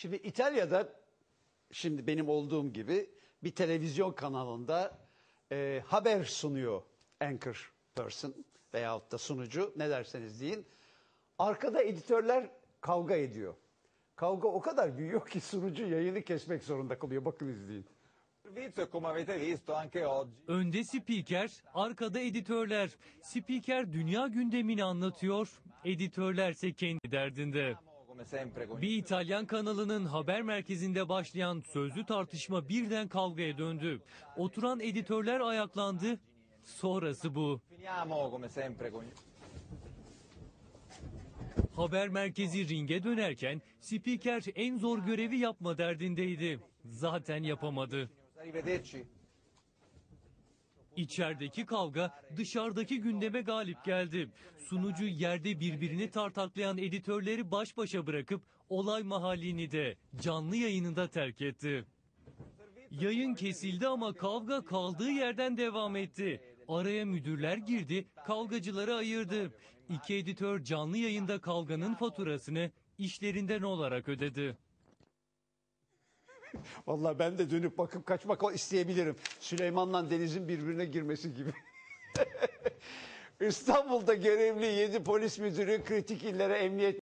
Şimdi İtalya'da şimdi benim olduğum gibi bir televizyon kanalında e, haber sunuyor anchor person veyahut da sunucu ne derseniz deyin. Arkada editörler kavga ediyor. Kavga o kadar büyüyor ki sunucu yayını kesmek zorunda kalıyor. Bakın izleyin. servizio come avete visto anche oggi Önde spiker, arkada editörler. Spiker dünya gündemini anlatıyor, editörlerse kendi derdinde. Bir İtalyan kanalının haber merkezinde başlayan sözlü tartışma birden kavgaya döndü. Oturan editörler ayaklandı. Sonrası bu. Haber merkezi ringe dönerken spiker en zor görevi yapma derdindeydi. Zaten yapamadı. İçerideki kavga dışarıdaki gündeme galip geldi. Sunucu yerde birbirini tartaklayan editörleri baş başa bırakıp olay mahallini de canlı yayınında terk etti. Yayın kesildi ama kavga kaldığı yerden devam etti. Araya müdürler girdi, kavgacıları ayırdı. İki editör canlı yayında kavganın faturasını işlerinden olarak ödedi. Vallahi ben de dönüp bakıp kaçmak isteyebilirim. Süleyman'la Deniz'in birbirine girmesi gibi. İstanbul'da görevli 7 polis müdürü kritik illere emniyet